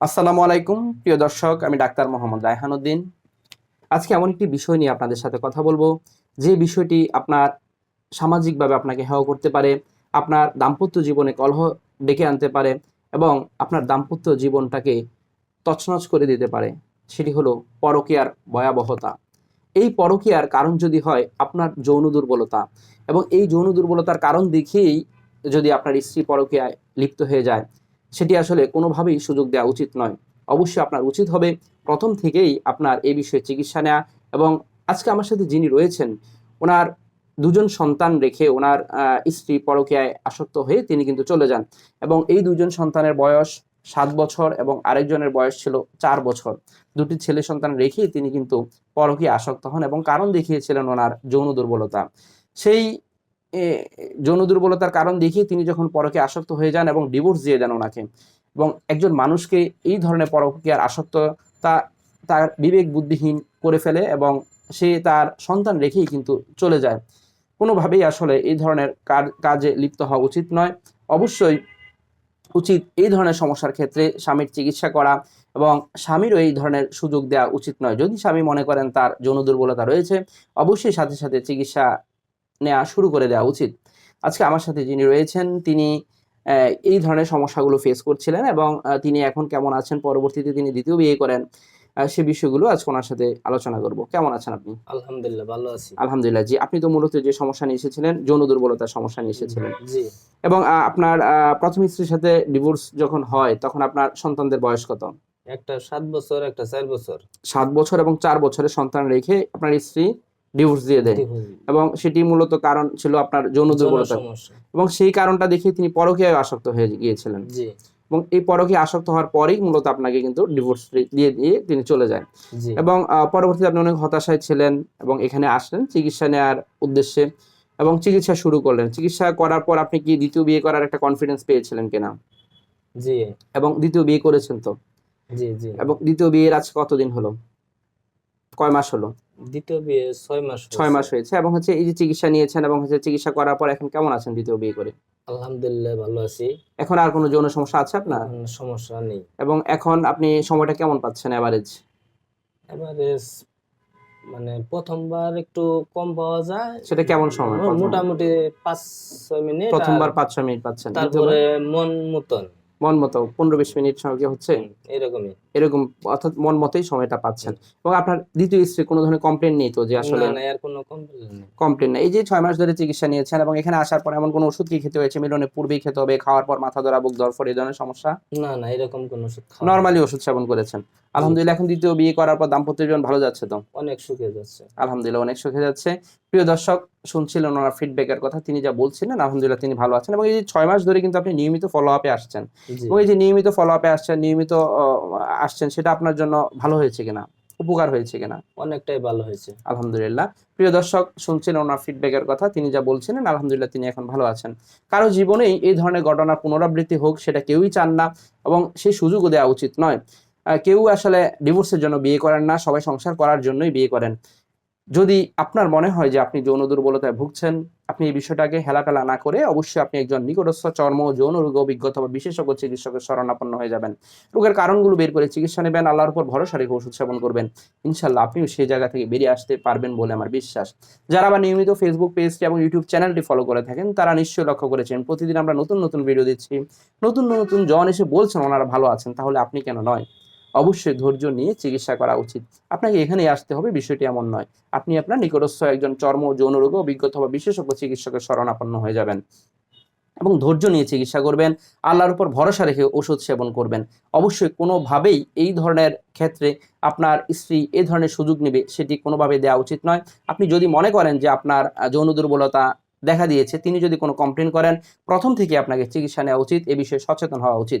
আসসালামু আলাইকুম, প্রিয় দর্শক, আমি ডাক্তার মোহাম্মদ রায়হানুদ্দিন আজকে এমন একটি বিষয় নিয়ে আপনাদের সাথে কথা বলব, যে বিষয়টি আপনার সামাজিকভাবে আপনাকে হেয় করতে পারে, আপনার দাম্পত্য জীবনে কলহ ডেকে আনতে পারে, এবং আপনার দাম্পত্য জীবনটাকে তছনছ করে দিতে পারে। সেটি হলো পরকীয়ার ভয়াবহতা। এই পরকীয়ার কারণ যদি হয়, আপনার যৌন দুর্বলতা। এবং এই যৌন দুর্বলতার কারণ দেখিয়েই যদি আপনার স্ত্রী পরকীয়ায় লিপ্ত হয়ে যায় সেটি আসলে কোনোভাবেই সুযোগ দেওয়া উচিত নয়। অবশ্যই আপনার উচিত হবে প্রথম থেকেই আপনার এই বিষয়ে চিকিৎসা নেওয়া এবং আজকে আমার সাথে যিনি রয়েছেন, ওনার দুজন সন্তান রেখে ওনার স্ত্রী পরকীয়ায় আসক্ত হয়ে তিনি কিন্তু চলে যান এবং এই দুজন সন্তানের বয়স সাত বছর এবং আরেকজনের বয়স ছিল চার বছর। দুটি ছেলে সন্তান রেখেই তিনি কিন্তু পরকীয়া আসক্ত হন এবং কারণ দেখিয়েছিলেন ওনার যৌন দুর্বলতা। সেই যৌন দুর্বলতার কারণ দেখিয়ে তিনি যখন পরকে আসক্ত হয়ে যান এবং ডিভোর্স দিয়ে দেন ওনাকে এবং একজন মানুষকে এই ধরনের পরকীয়ার আসক্ততা তার বিবেক বুদ্ধিহীন করে ফেলে এবং সে তার সন্তান রেখেই কিন্তু চলে যায়। কোনোভাবেই আসলে এই ধরনের কাজে লিপ্ত হওয়া উচিত নয়। অবশ্যই উচিত এই ধরনের সমস্যার ক্ষেত্রে স্বামীর চিকিৎসা করা এবং স্বামীরও এই ধরনের সুযোগ দেওয়া উচিত নয়। যদি স্বামী মনে করেন তার যৌন দুর্বলতা রয়েছে, অবশ্যই সাথে সাথে চিকিৎসা নেওয়া শুরু করে দেওয়া উচিত। আজকে আমার সাথে যিনি রয়েছেন তিনি এই ধরনের সমস্যাগুলো ফেস করছিলেন এবং তিনি এখন কেমন আছেন পরবর্তীতে তিনি দ্বিতীয় বিয়ে করেন সে বিষয়গুলো আজকে ওনার সাথে আলোচনা করব। কেমন আছেন আপনি? আলহামদুলিল্লাহ ভালো আছি। আলহামদুলিল্লাহ জি। আপনি তো মূলত যে সমস্যা নিয়ে এসেছিলেন যৌন দুর্বলতার সমস্যা নিয়ে এসেছিলেন। জি। এবং আপনার প্রথম স্ত্রীর সাথে ডিভোর্স যখন হয় তখন আপনার সন্তানদের বয়স কত? একটা সাত বছর একটা চার বছর। সাত বছর এবং চার বছরের সন্তান রেখে আপনার স্ত্রী ডিভোর্স দিয়ে দেয়। এবং সেটি মূলত কারণ ছিল আপনার যৌন দুর্বলতা। এবং সেই কারণটা দেখে তিনি পরকীয়ায় আসক্ত হয়ে গিয়েছিলেন। এবং এই পরকীয় আসক্ত হওয়ার পরেই মূলত আপনাকে কিন্তু ডিভোর্স দিয়ে দিয়ে তিনি চলে যান। এবং পরবর্তীতে আপনি অনেক হতাশায় ছিলেন এবং এখানে আসলেন চিকিৎসা নেওয়ার উদ্দেশ্যে এবং চিকিৎসা শুরু করলেন। চিকিৎসা করার পর আপনি কি দ্বিতীয় বিয়ে করার একটা কনফিডেন্স পেয়েছিলেন কিনা? জি। এবং দ্বিতীয় বিয়ে করেছেন তো? জি জি। এবং দ্বিতীয় বিয়ের আজ কতদিন হলো? কয় মাস হলো? দ্বিতীয় বিয়ে ছয় মাস ছয় মাস হয়েছে এবং হচ্ছে এই যে চিকিৎসা নিয়েছেন এবং হচ্ছে চিকিৎসা করার পর এখন কেমন আছেন দ্বিতীয় বিয়ে করে? আলহামদুলিল্লাহ ভালো আছি। এখন আর কোনো যৌন সমস্যা আছে আপনার? সমস্যা নেই। এবং এখন আপনি সময়টা কেমন পাচ্ছেন অ্যাভারেজ এবারে স- মানে প্রথমবার একটু কম পাওয়া যায়। সেটা কেমন সময়? মোটামুটি পাঁচ ছয় মিনিট প্রথমবার পাঁচ ছয় মিনিট পাচ্ছেন। তারপরে মন মতন। মন মতো পনেরো বিশ মিনিট সময় কি হচ্ছে এরকমই। এরকম অর্থাৎ মন মতোই সময়টা পাচ্ছেন। এবং আপনার দ্বিতীয় স্ত্রী কোনো ধরনের কমপ্লেন নেই তো যে আসলে কমপ্লেন নেই। এই যে ছয় মাস ধরে চিকিৎসা নিয়েছেন এবং এখানে আসার পর এমন কোনো ওষুধ কি খেতে হয়েছে? মিলনের পূর্বেই খেতে হবে খাওয়ার পর মাথা ধরা বুক দরফর এই ধরনের সমস্যা? না না এরকম কোনো ওষুধ নর্মালি ওষুধ সেবন করেছেন। আলহামদুলিল্লাহ এখন দ্বিতীয় বিয়ে করার পর দাম্পত্য জীবন ভালো যাচ্ছে তো? অনেক সুখে যাচ্ছে। আলহামদুলিল্লাহ অনেক সুখে যাচ্ছে। প্রিয় দর্শক শুনছিলেন ওনার ফিডব্যাকের কথা তিনি যা বলছিলেন আলহামদুলিল্লাহ তিনি ভালো আছেন এবং এই যে ছয় মাস ধরে কিন্তু আপনি নিয়মিত ফলো আপে আসছেন। এবং এই যে নিয়মিত ফলো আপে আসছেন নিয়মিত আসছেন সেটা আপনার জন্য ভালো হয়েছে কিনা উপকার হয়েছে কিনা? অনেকটাই ভালো হয়েছে। আলহামদুলিল্লাহ। প্রিয় দর্শক শুনছিলেন ওনার ফিডব্যাকের কথা তিনি যা বলছিলেন আলহামদুলিল্লাহ তিনি এখন ভালো আছেন। কারও জীবনেই এই ধরনের ঘটনা পুনরাবৃত্তি হোক সেটা কেউই চান না এবং সেই সুযোগও দেওয়া উচিত নয়। কেউ আসলে ডিভোর্সের জন্য বিয়ে করেন না সবাই সংসার করার জন্যই বিয়ে করেন। যদি আপনার মনে হয় যে আপনি যৌন দুর্বলতায় ভুগছেন আপনি এই বিষয়টাকে হেলাফেলা না করে অবশ্যই আপনি একজন নিকটস্থ চর্ম যৌন রোগ অভিজ্ঞতা বা বিশেষজ্ঞ চিকিৎসকের শরণাপন্ন হয়ে যাবেন। রোগের কারণগুলো বের করে চিকিৎসা নেবেন, আল্লাহর উপর ভরসা রেখে ওষুধ সেবন করবেন। ইনশাল্লাহ আপনিও সেই জায়গা থেকে বেরিয়ে আসতে পারবেন বলে আমার বিশ্বাস। যারা আবার নিয়মিত ফেসবুক পেজটি এবং ইউটিউব চ্যানেলটি ফলো করে থাকেন, তারা নিশ্চয়ই লক্ষ্য করেছেন, প্রতিদিন আমরা নতুন নতুন ভিডিও দিচ্ছি নতুন নতুন জন এসে বলছেন, ওনারা ভালো আছেন, তাহলে আপনি কেন নয়? অবশ্যই ধৈর্য নিয়ে চিকিৎসা করা উচিত। আপনাকে এখানেই আসতে হবে, বিষয়টি এমন নয়। আপনি আপনার নিকটস্থ একজন চর্ম যৌন রোগ অভিজ্ঞতা বা বিশেষজ্ঞ চিকিৎসকের শরণাপন্ন হয়ে যাবেন এবং ধৈর্য নিয়ে চিকিৎসা করবেন, আল্লাহর উপর ভরসা রেখে ওষুধ সেবন করবেন। অবশ্যই কোনোভাবেই এই ধরনের ক্ষেত্রে আপনার স্ত্রী এ ধরনের সুযোগ নেবে, সেটি কোনোভাবে দেওয়া উচিত নয়। আপনি যদি মনে করেন যে আপনার যৌন দুর্বলতা দেখা দিয়েছে, তিনি যদি কোনো কমপ্লেন করেন, প্রথম থেকে আপনাকে চিকিৎসা নেওয়া উচিত, এ বিষয়ে সচেতন হওয়া উচিত।